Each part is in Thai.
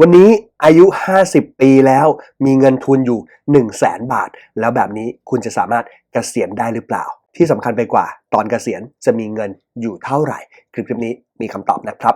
วันนี้อายุ 50 ปีแล้วมีเงินทุนอยู่ 1 0 0 0 0แสนบาท แล้วแบบนี้คุณจะสามารถเกษียณได้หรือเปล่า ที่สำคัญไปกว่า ตอนเกษียณจะมีเงินอยู่เท่าไหร่ คลิปนี้มีคำตอบนะครับ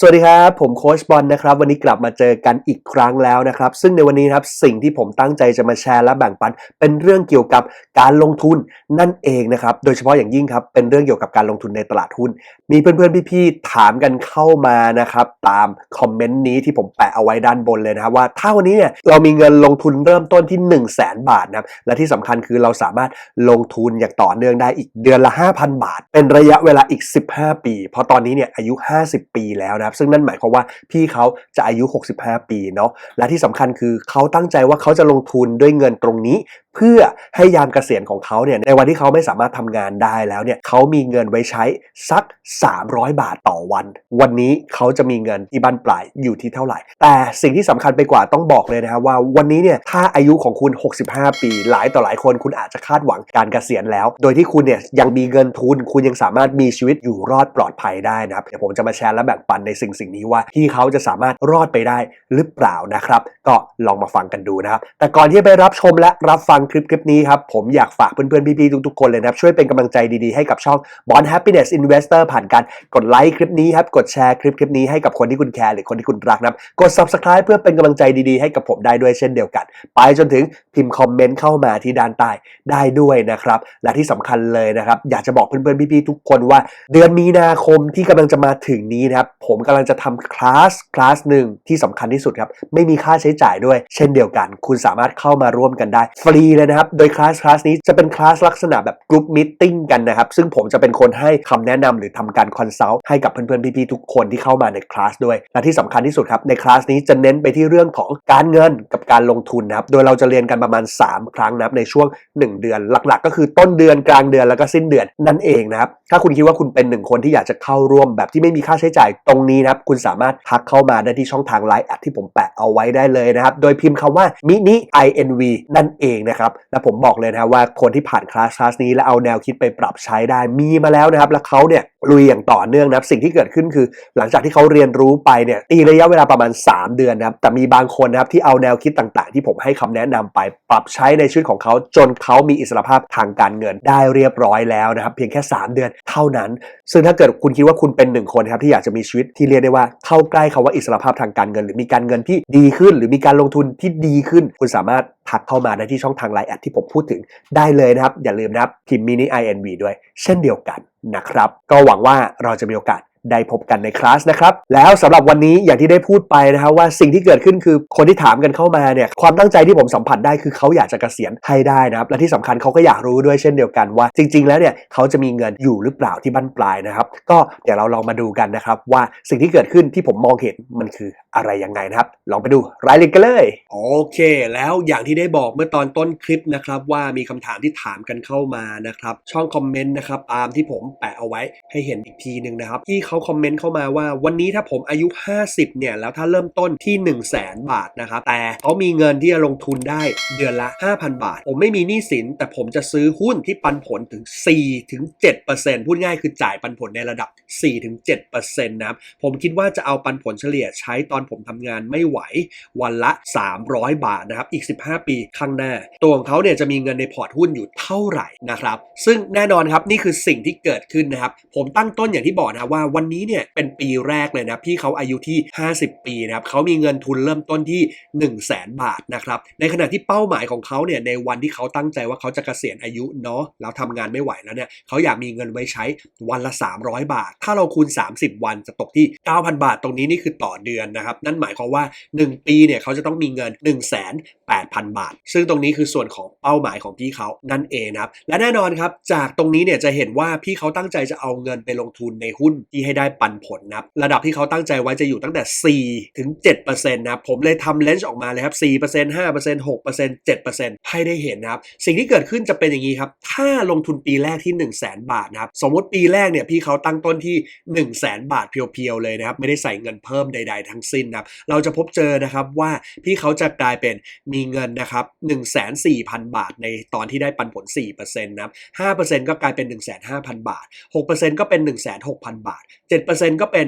สวัสดีครับ ผมโค้ชบอลนะครับ วันนี้กลับมาเจอกันอีกครั้งแล้วนะครับ ซึ่งในวันนี้ครับสิ่งที่ผมตั้งใจจะมาแชร์และแบ่งปัน เป็นเรื่องเกี่ยวกับการลงทุนนั่นเองนะครับ โดยเฉพาะอย่างยิ่งครับ เป็นเรื่องเกี่ยวกับการลงทุนในตลาดหุ้น มีเพื่อนๆพี่ๆถามกันเข้ามานะครับ ตามคอมเมนต์นี้ที่ผมแปะเอาไว้ด้านบนเลยนะครับว่าถ้าวันนี้เนี่ยเรามีเงินลงทุนเริ่มต้นที่ 1 0 0 0 0แบาทนะครับและที่สำคัญคือเราสามารถลงทุนอย่างต่อเนื่องได้อีกเดือนละ 5,000 บาท เป็นระยะเวลาอีก 15 ปี เพราะตอนนี้เนี่ยอายุ 50 ปีแล้วนะครับ ซึ่งนั่นหมายความว่าพี่เขาจะอายุ 65 ปีเนาะและที่สำคัญคือเขาตั้งใจว่าเขาจะลงทุนด้วยเงินตรงนี้ เพื่อให้ยามเกษียณของเขาเนี่ยในวันที่เขาไม่สามารถทำงานได้แล้วเนี่ยเขามีเงินไว้ใช้สัก 300 บาทต่อวัน วันนี้เขาจะมีเงินที่บ้านปลายอยู่ที่เท่าไหร่ แต่สิ่งที่สำคัญไปกว่าต้องบอกเลยนะครับว่าวันนี้เนี่ยถ้าอายุของคุณ 65 ปี หลายต่อหลายคนคุณอาจจะคาดหวังการเกษียณแล้ว โดยที่คุณเนี่ยยังมีเงินทุน คุณยังสามารถมีชีวิตอยู่รอดปลอดภัยได้นะครับเดี๋ยวผมจะมาแชร์และแบ่งปันในสิ่งสิ่งนี้ว่าที่เขาจะสามารถรอดไปได้หรือเปล่านะครับ ก็ลองมาฟังกันดูนะครับแต่ก่อนที่จะไปรับชมและรับฟังคลิปคลิปนี้ครับผมอยากฝากเพื่อนๆ พี่ๆ ทุกๆ คนเลยนะครับ ช่วยเป็นกำลังใจดีๆ ให้กับช่อง Bond Happiness Investor ผ่านการกดไลค์คลิปนี้ครับ กดแชร์คลิปคลิปนี้ให้กับคนที่คุณแคร์หรือคนที่คุณรักนะครับ กด Subscribe เพื่อเป็นกำลังใจดีๆ ให้กับผมได้ด้วยเช่นเดียวกัน ไปจนถึงพิมพ์คอมเมนต์เข้ามาที่ด้านใต้ได้ด้วยนะครับ และที่สำคัญเลยนะครับ อยากจะบอกเพื่อนๆ พี่ๆ ทุกคนว่า เดือนมีนาคมที่กำลังจะมาถึงนี้นะครับ ผมกำลังจะทำคลาสคลาสหนึ่งที่สำคัญที่สุดครับ ไม่มีค่าใช้จ่ายด้วย เช่นเดียวกัน คุณสามารถเข้ามาร่วมกันได้ฟรีเลยนะครับ โดยคลาสคลาสนี้จะเป็นคลาสลักษณะแบบกลุ่มมิทติ้งกันนะครับ ซึ่งผมจะเป็นคนให้คำแนะนำหรือทำการคอนซัลท์ให้กับเพื่อนๆพี่ๆทุกคนที่เข้ามาในคลาสด้วย และที่สำคัญที่สุดครับในคลาสนี้จะเน้นไปที่เรื่องของการเงินกับการลงทุนนะครับ โดยเราจะเรียนกันประมาณ 3 ครั้งนะครับในช่วง 1 เดือน หลักๆ ก็คือต้นเดือนกลางเดือนแล้วก็สิ้นเดือนนั่นเองนะครับ ถ้าคุณคิดว่าคุณเป็นหนึ่งคนที่อยากจะเข้าร่วมแบบที่ไม่มีค่าใช้จ่ายตรงนี้นะครับ คุณสามารถทักเข้ามาได้ที่ช่องทาง Line แอดที่ผมแปะเอาไว้ได้เลยนะครับ โดยพิมพ์คำว่ามินิ inv นั่นเองนะครับและผมบอกเลยนะว่าคนที่ผ่านคลาสคลาสนี้แล้วเอาแนวคิดไปปรับใช้ได้มีมาแล้วนะครับ แล้วเขาเนี่ยลุยอย่างต่อเนื่องนะครับสิ่งที่เกิดขึ้นคือ หลังจากที่เขาเรียนรู้ไปเนี่ยตีระยะเวลาประมาณ 3 เดือนนะครับแต่มีบางคนนะครับที่เอาแนวคิดต่างๆ ที่ผมให้คำแนะนำไป ปรับใช้ในชีวิตของเขาจนเขามีอิสรภาพทางการเงินได้เรียบร้อยแล้วนะครับเพียงแค่ 3 เดือนเท่านั้น ซึ่งถ้าเกิดคุณคิดว่าคุณเป็นหนึ่งคนนะครับที่อยากจะมีชีวิตที่เรียกได้ว่าเข้าใกล้คาว่าอิสรภาพทางการเงิน หรือมีการเงินที่ดีขึ้น หรือมีการลงทุนที่ดีขึ้น คุณสามารถทักเข้ามาได้ที่ช่องทางไลน์แอดที่ผมพูดถึงได้เลยนะครับอย่าลืมนะครับพิมพ์มินิ inv ด้วย เช่นเดียวกันนะครับ ก็หวังว่าเราจะมีโอกาส ได้พบกันในคลาสนะครับ แล้วสำหรับวันนี้อย่างที่ได้พูดไปนะครับว่าสิ่งที่เกิดขึ้นคือคนที่ถามกันเข้ามาเนี่ยความตั้งใจที่ผมสัมผัสได้คือเขาอยากจะกะเกษียณให้ได้นะครับและที่สำคัญเขาก็อยากรู้ด้วยเช่นเดียวกันว่า จริง ๆ แล้วเนี่ยเขาจะมีเงินอยู่หรือเปล่าที่บั้นปลายนะครับ ก็เดี๋ยวเราลองมาดูกันนะครับ ว่าสิ่งที่เกิดขึ้นที่ผมมองเห็นมันคืออะไรยังไงนะครับ ลองไปดูรายละเอียดกันเลยโอเค แล้วอย่างที่ได้บอกเมื่อตอนต้นคลิปนะครับว่ามีคำถามที่ถามกันเข้ามานะครับช่องคอมเมนต์นะครับตามที่ผมแปะเอาไว้ให้เห็นอีกทีหนึ่งนะครับที่เขาาคอมเมนต์เข้ามาว่า วันนี้ถ้าผมอายุ 50 เนี่ย แล้วถ้าเริ่มต้นที่ 1 0 0 0 0แบาทนะครับ แต่เขามีเงินที่จะลงทุนได้เดือนละ 5,000 บาท ผมไม่มีหนี้สิน แต่ผมจะซื้อหุ้นที่ปันผลถึง 4 ถึง 7%พูดง่ายคือจ่ายปันผลในระดับ 4 ถึง 7%นะครับ ผมคิดว่าจะเอาปันผลเฉลี่ยใช้ตอนผมทำงานไม่ไหววันละ 300 บาทนะครับ อีก 15 ปีข้างหน้า ตัวของเขาเนี่ยจะมีเงินในพอร์ตหุ้นอยู่เท่าไหร่นะครับ ซึ่งแน่นอนครับนี่คือสิ่งที่เกิดขึ้นนะครับ ผมตั้งต้นอย่างที่บอกนะว่าวันนี้เนี่ยเป็นปีแรกเลยนะพี่เขาอายุที่ 50 ปีนะครับเขามีเงินทุนเริ่มต้นที่ 1 0 0 0 0แสนบาทนะครับในขณะที่เป้าหมายของเขาเนี่ยในวันที่เขาตั้งใจว่าเขาจะเกษียณอายุเนาะแล้วทำงานไม่ไหวแล้วเนี่ยเขาอยากมีเงินไว้ใช้วันละ 300 บาท ถ้าเราคูณ 30 วันจะตกที่ 9,000 บาท ตรงนี้นี่คือต่อเดือนนะครับนั่นหมายความว่า 1 ปีเนี่ยเขาจะต้องมีเงิน1 8 0 0 0 บาท ซึ่งตรงนี้คือส่วนของเป้าหมายของพี่เขานั่นเองนะครับและแน่นอนครับจากตรงนี้เนี่ยจะเห็นว่าพี่เขาตั้งใจจะเอาเงินไปลงทุนในหุ้นที่ให้ได้ปันผลนะครับระดับที่เขาตั้งใจไว้จะอยู่ตั้งแต่ 4 ถึง7%นะครับผมเลยทำเลนส์ออกมาเลยครับ4% 5% 6% 7%ให้ได้เห็นนะครับสิ่งที่เกิดขึ้นจะเป็นอย่างนี้ครับถ้าลงทุนปีแรกที่ 1 0 0 0 0แบาทนะครับสมมติปีแรกเนี่ยพี่เขาตั้งต้นที่ 1 0 0 0 0แบาทเพียวๆเลยนะครับไม่ได้ใส่เงินเพิ่มใด ๆ ทั้งสิ้นนะครับเราจะพบเจอนะครับว่าพี่เขาจะกลายเป็นมีเงินนะครับ1 4 0 0 0 บาท ในตอนที่ได้ปันผล4%นะครับ5%ก็กลายเป็น 1 5 0 0 0 0บาท 6%ก็เป็น 16,000 บาท 7%ก็เป็น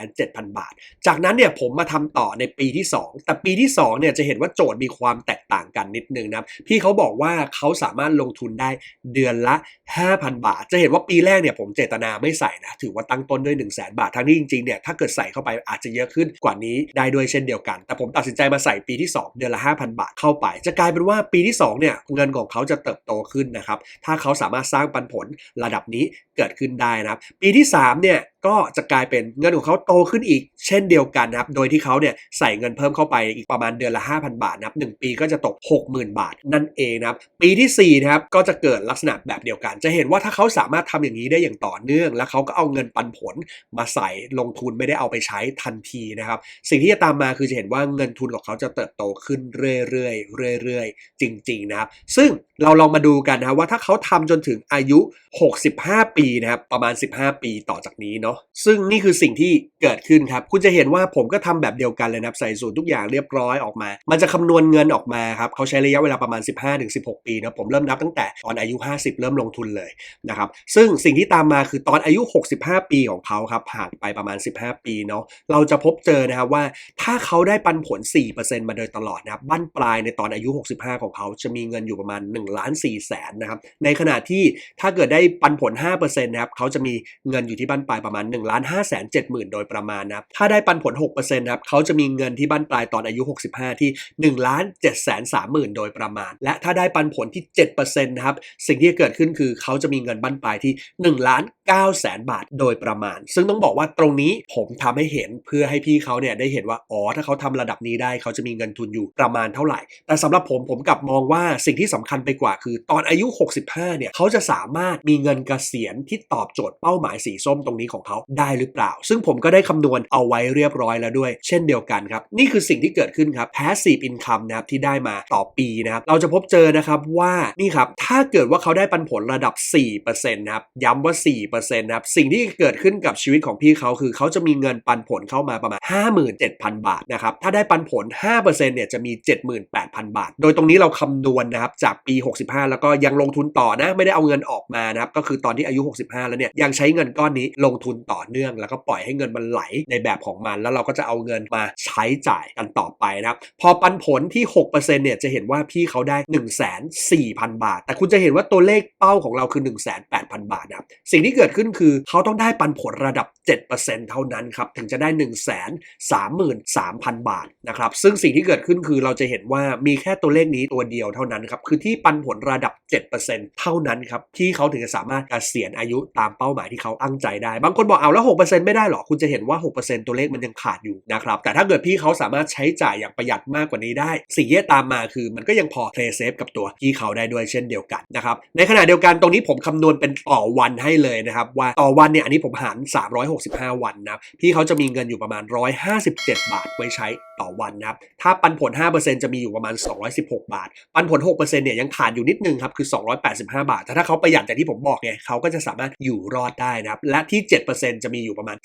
1,700,000 บาท จากนั้นเนี่ยผมมาทำต่อในปีที่ 2 แต่ปีที่2เนี่ยจะเห็นว่าโจทย์มีความแตกต่างกันนิดนึงนะพี่เขาบอกว่าเขาสามารถลงทุนได้เดือนละ 5,000 บาท จะเห็นว่าปีแรกเนี่ยผมเจตนาไม่ใส่นะ ถือว่าตั้งต้นด้วย 1 0 0 0 0แบาท ทั้งที่จริงๆเนี่ยถ้าเกิดใส่เข้าไปอาจจะเยอะขึ้นกว่านี้ได้ด้วยเช่นเดียวกัน แต่ผมตัดสินใจมาใส่ปีที่ 2 เดือนละ 5,000 บาทเข้าไป จะกลายเป็นว่าปีที่2เนี่ยเงินของเขาจะเติบโตขึ้นนะครับถ้าเขาสามารถสร้างปันผลระดับนี้เกิดขึ้นได้นะครับปีที่3เนี่ย ก็จะกลายเป็นเงินของเขาโตขึ้นอีกเช่นเดียวกันนะครับ โดยที่เขาเนี่ยใส่เงินเพิ่มเข้าไปอีกประมาณเดือนละ 5,000 บาทนะครับหนึ่งปีก็จะตก 60,000 บาทนั่นเองนะครับ ปีที่ 4 นะครับ ก็จะเกิดลักษณะแบบเดียวกัน จะเห็นว่าถ้าเขาสามารถทำอย่างนี้ได้อย่างต่อเนื่อง แล้วเขาก็เอาเงินปันผลมาใส่ลงทุนไม่ได้เอาไปใช้ทันทีนะครับ สิ่งที่จะตามมาคือจะเห็นว่าเงินทุนของเขาจะเติบโตขึ้นเรื่อยๆเรื่อยๆจริงๆนะครับ ซึ่งเราลองมาดูกันนะว่าถ้าเขาทำจนถึงอายุ 65 ปีนะครับประมาณ 15 ปีต่อจากนี้เนาะซึ่งนี่คือสิ่งที่เกิดขึ้นครับ คุณจะเห็นว่าผมก็ทำแบบเดียวกันเลยนะครับ ใส่สูตรทุกอย่างเรียบร้อยออกมา มันจะคำนวณเงินออกมาครับ เขาใช้ระยะเวลาประมาณ 15-16 ปีนะผมเริ่มนับตั้งแต่ตอนอายุ 50 เริ่มลงทุนเลยนะครับ ซึ่งสิ่งที่ตามมาคือตอนอายุ 65 ปีของเขาครับผ่านไปประมาณ 15 ปีเนาะ เราจะพบเจอนะครับว่าถ้าเขาได้ปันผล 4%มาโดยตลอดนะครับบั้นปลายในตอนอายุ 65 ของเขาจะมีเงินอยู่ประมาณ1ล้าน4แสนนะครับ ในขณะที่ถ้าเกิดได้ปันผล 5%นะครับเขาจะมีเงินอยู่ที่บั้นปลายประมาณ1ล้าน5แสน7หมื่นโดยประมาณนะถ้าได้ปันผล 6%นะครับเขาจะมีเงินที่บั้นปลายตอนอายุ 65 ที่ 1 ล้าน7แสน3หมื่นโดยประมาณ และถ้าได้ปันผลที่ 7%นะครับสิ่งที่จะเกิดขึ้นคือเขาจะมีเงินบั้นปลายที่ 1 ล้าน9แสนบาทโดยประมาณ ซึ่งต้องบอกว่าตรงนี้ผมทำให้เห็นเพื่อให้พี่เขาเนี่ยได้เห็นว่า อ๋อ ถ้าเขาทำระดับนี้ได้เขาจะมีเงินทุนอยู่ประมาณเท่าไหร่ แต่สำหรับผมผมกลับมองว่าสิ่งที่สำคัญไปกว่าคือ ตอนอายุ 65 เนี่ยเขาจะสามารถมีเงินเกษียณที่ตอบโจทย์เป้าหมายสีส้มตรงนี้ของเขาได้หรือเปล่า ซึ่งผมก็ได้คำนวณเอาไว้เรียบร้อยแล้วด้วย เช่นเดียวกันครับ นี่คือสิ่งที่เกิดขึ้นครับ passive income นะครับที่ได้มาต่อปีนะครับ เราจะพบเจอนะครับว่านี่ครับ ถ้าเกิดว่าเขาได้ปันผลระดับ 4%นะครับ ย้ำว่า 4%นะครับ สิ่งที่เกิดขึ้นกับชีวิตของพี่เขาคือเขาจะมีเงินปันผลเข้ามาประมาณ 57,000 บาทนะครับ ถ้าได้ปันผล 5%เนี่ยจะมี 78,000 บาท โดยตรงนี้เราคำนวณนะครับจากปี 65 แล้วก็ยังลงทุนต่อนะ ไม่ได้เอาเงินออกมานะครับ ก็คือตอนที่อายุ 65 แล้วเนี่ย ยังใช้เงินก้อนนี้ลงทุนต่อเนื่อง แล้วก็ปล่อยให้เงินมันไหลในแบบของมัน แล้วเราก็จะเอาเงินมาใช้จ่ายกันต่อไปนะครับพอปันผลที่ 6%เนี่ยจะเห็นว่าพี่เขาได้ 1 4 0 0 0 0บาท แต่คุณจะเห็นว่าตัวเลขเป้าของเราคือ 1 8 0 0 0 0 บาทนะครับสิ่งที่เกิดขึ้นคือเขาต้องได้ปันผลระดับ 7%เท่านั้นครับถึงจะได้133,000 บาทนะครับซึ่งสิ่งที่เกิดขึ้นคือเราจะเห็นว่ามีแค่ตัวเลขนี้ตัวเดียวเท่านั้นครับคือที่ปันผลระดับ 7%เท่านั้นครับที่เขาถึงจะสามารถเกษียณอายุตามเป้าหมายที่เขาตั้งใจได้ บางคนบอกเอาแล้ว 6%ไม่ได้หรอ คุณจะเห็นว่า 6%ตัวเลขมันยังขาดอยู่นะครับ แต่ถ้าเกิดพี่เขาสามารถใช้จ่ายอย่างประหยัดมากกว่านี้ได้ สิ่งที่ตามมาคือมันก็ยังพอ play safe กับตัวพี่เขาได้ด้วยเช่นเดียวกันนะครับ ในขณะเดียวกันตรงนี้ผมคำนวณเป็นต่อวันให้เลยนะครับว่าต่อวันเนี่ยอันนี้ผมหาร 365 วันนะพี่เขาจะมีเงินอยู่ประมาณ 157 บาทไว้ใช้ต่อวันนะครับ ถ้าปันผล 5%จะมีอยู่ประมาณ 216 บาท ปันผล 6%เนี่ยยังขาดอยู่นิดนึงครับ คือ 285 บาท แต่ถ้าเขาประหยัดอย่างที่ผมบอกไงเขาก็จะสามารถอยู่รอดได้นะครับ และที่ 7%จะมีอยู่ประมาณ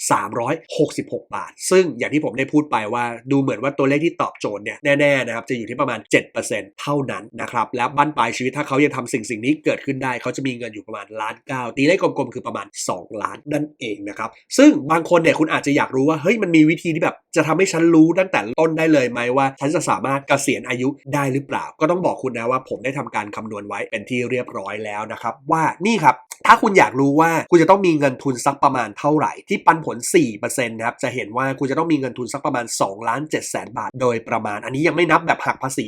366 บาท ซึ่งอย่างที่ผมได้พูดไปว่าดูเหมือนว่าตัวเลขที่ตอบโจทย์เนี่ยแน่ๆนะครับจะอยู่ที่ประมาณ 7%เท่านั้นนะครับและบั้นปลายชีวิตถ้าเขายังทำสิ่งสิ่งนี้เกิดขึ้นได้เขาจะมีเงินอยู่ประมาณล้านเก้าตีเลขกลมๆคือประมาณ 2 ล้านนั่นเองนะครับซึ่งบางคนเนี่ยคุณอาจจะอยากรู้ว่าเฮ้ยมันมีวิธีที่แบบจะทำให้ฉันรู้ตั้งแต่ต้นได้เลยไหมว่าฉันจะสามารถเกษียณอายุได้หรือเปล่า ก็ต้องบอกคุณนะว่าผมได้ทำการคำนวณไว้เป็นที่เรียบร้อยแล้วนะครับว่านี่ครับถ้าคุณอยากรู้ว่าคุณจะต้องมีเงินทุนสักประมาณเท่าไหร่ ที่ปันผล 4%นะครับ จะเห็นว่าคุณจะต้องมีเงินทุนสักประมาณ2ล้าน7แสนบาท โดยประมาณ อันนี้ยังไม่นับแบบหักภาษี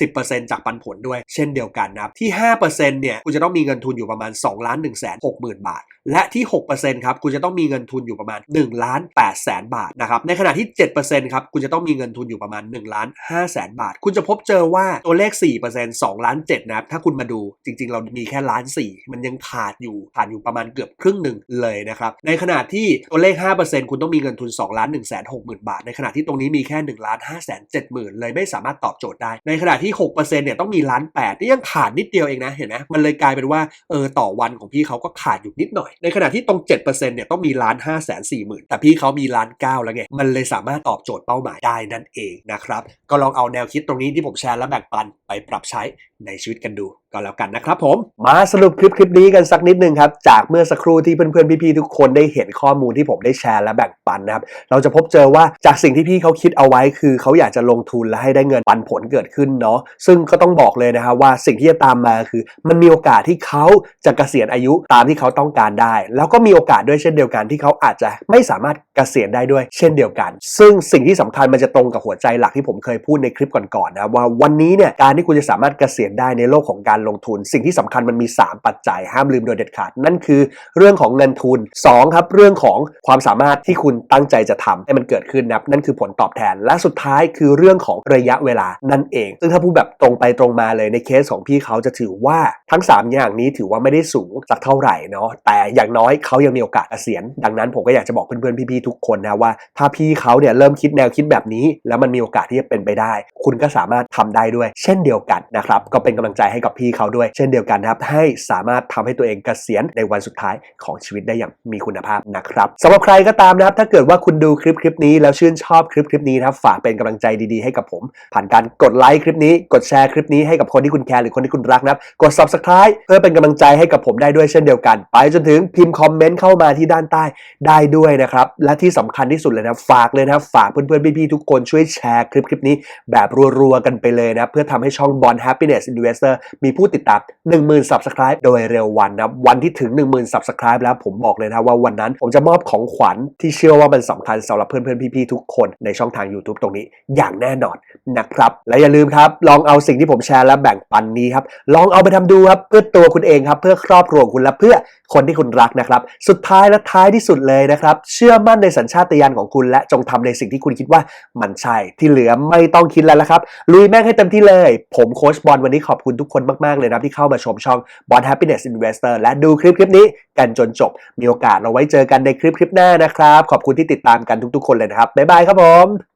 10%จากปันผลด้วย เช่นเดียวกันนะครับ ที่ 5%เนี่ยคุณจะต้องมีเงินทุนอยู่ประมาณ2ล้าน1แสน6หมื่นบาท และที่6%ครับคุณจะต้องมีเงินทุนอยู่ประมาณ1ล้าน8แสนบาทนะครับ ในขณะที่7%ครับคุณจะต้องมีเงินทุนอยู่ประมาณ1ล้าน5แสนบาท คุณจะพบเจอว่าตัวเลข 4% 2ล้าน7นะครับถ้าคุณมาดูจริง ๆ เรามีแค่ล้าน4มันยังขาดอยู่อยู่ขาดอยู่ประมาณเกือบครึ่งหนึ่งเลยนะครับในขณะที่ตัวเลข 5%คุณต้องมีเงินทุน2ล้าน1 6 0 0 0 0บาท ในขณะที่ตรงนี้มีแค่1ล้าน5 7 0 0 0 0เลยไม่สามารถตอบโจทย์ได้ ในขณะที่6%เนี่ยต้องมีล้าน8นี่ยังขาดนิดเดียวเองนะเห็นไหมมันเลยกลายเป็นว่าเออต่อวันของพี่เขาก็ขาดอยู่นิดหน่อย ในขณะที่ตรง 7%เนี่ยต้องมีล้าน5 4 0 0 0 0แต่พี่เขามีล้าน9แล้วไงมันเลยสามารถตอบโจทย์เป้าหมายได้นั่นเองนะครับก็ลองเอาแนวคิดตรงนี้ที่ผมแชร์และแบ่งปันไปปรับใช้ ในชีวิตกันดูก็แล้วกันนะครับผม มาสรุปคลิปคลิปนี้กันสักนิดนึงครับ จากเมื่อสักครู่ที่เพื่อนๆ พี่ๆ ทุกคนได้เห็นข้อมูลที่ผมได้แชร์และแบ่งปันนะครับ เราจะพบเจอว่าจากสิ่งที่พี่เขาคิดเอาไว้คือเขาอยากจะลงทุนและให้ได้เงินปันผลเกิดขึ้นเนาะซึ่งก็ต้องบอกเลยนะครับว่าสิ่งที่จะตามมาคือ มันมีโอกาสที่เขาจะเกษียณอายุตามที่เขาต้องการได้ แล้วก็มีโอกาสด้วยเช่นเดียวกันที่เขาอาจจะไม่สามารถเกษียณได้ด้วย เช่นเดียวกัน ซึ่งสิ่งที่สำคัญมันจะตรงกับหัวใจหลักที่ผมเคยพูดในคลิปก่อนๆนะว่าวันนี้เนี่ยการที่คุณจะสามารถเกษียณได้ในโลกของการลงทุน สิ่งที่สำคัญมันมี 3 ปัจจัยห้ามลืมโดยเด็ดขาด นั่นคือเรื่องของเงินทุน 2 ครับเรื่องของความสามารถที่คุณตั้งใจจะทำให้มันเกิดขึ้นนะนั่นคือผลตอบแทนและสุดท้ายคือเรื่องของระยะเวลานั่นเอง ซึ่งถ้าพูดแบบตรงไปตรงมาเลยในเคสของพี่เขาจะถือว่าทั้ง 3 อย่างนี้ถือว่าไม่ได้สูงสักเท่าไหร่เนาะแต่อย่างน้อยเขายังมีโอกาสเกษียณดังนั้นผมก็อยากจะบอกเพื่อนๆพี่ๆทุกคนนะว่า ถ้าพี่เขาเนี่ยเริ่มคิดแนวคิดแบบนี้ แล้วมันมีโอกาสที่จะเป็นไปได้ คุณก็สามารถทำได้ด้วย เช่นเดียวกันนะครับก็เป็นกำลังใจให้กับพี่เขาด้วย เช่นเดียวกันนะครับ ให้สามารถทำให้ตัวเองเกษียณในวันสุดท้ายของชีวิตได้อย่างมีคุณภาพนะครับสำหรับใครก็ตามนะครับถ้าเกิดว่าคุณดูคลิปคลิปนี้แล้วชื่นชอบคลิปคลิปนี้นะครับฝากเป็นกำลังใจดีๆให้กับผม ผ่านการกดไลค์คลิปนี้ กดแชร์คลิปนี้ให้กับคนที่คุณแคร์หรือคนที่คุณรักนะครับกด subscribe เพื่อเป็นกำลังใจให้กับผมได้ด้วยเช่นเดียวกัน ไปจนถึงพิมพ์คอมเมนต์เข้ามาที่ด้านใต้ได้ด้วยนะครับและที่สำคัญที่สุดเลยนะฝากเลยนะฝากเพื่อนๆพี่ๆทุกคนช่วยแชร์คลิปคลิปนี้แบบรัวๆกันไปเลยนะเพื่อทำให้ช่อง Bond Happiness Investor มีผู้ติดตาม 10,000 subscribe โดยเร็ววันนะวันที่ถึง 10,000 subscribe แล้วผมบอกเลยนะว่าวันนั้นผมจะมอบของขวัญที่เชื่อว่ามันสำคัญสำหรับเพื่อนๆพี่ๆทุกคนในช่องทาง YouTube ตรงนี้อย่างแน่นอนนะครับ และอย่าลืมครับ ลองเอาสิ่งที่ผมแชร์และแบ่งปันนี้ครับลองเอาไปทำดูครับเพื่อตัวคุณเองครับเพื่อครอบครัวคุณและเพื่อคนที่คุณรักนะครับ สุดท้ายและท้ายที่สุดเลยนะครับ เชื่อมั่นในสัญชาตญาณของคุณ และจงทำในสิ่งที่คุณคิดว่ามันใช่ที่เหลือไม่ต้องคิดแล้วละครับ ลุยแม่งให้เต็มที่เลย ผมโค้ชบอลวันนี้ขอบคุณทุกคนมากๆเลยนะครับที่เข้ามาชมช่อง Bond Happiness Investor และดูคลิปคลิปนี้กันจนจบ มีโอกาสเราไว้เจอกันในคลิปคลิปหน้านะครับ ขอบคุณที่ติดตามกันทุกๆคนเลยนะครับบ๊ายบายครับผม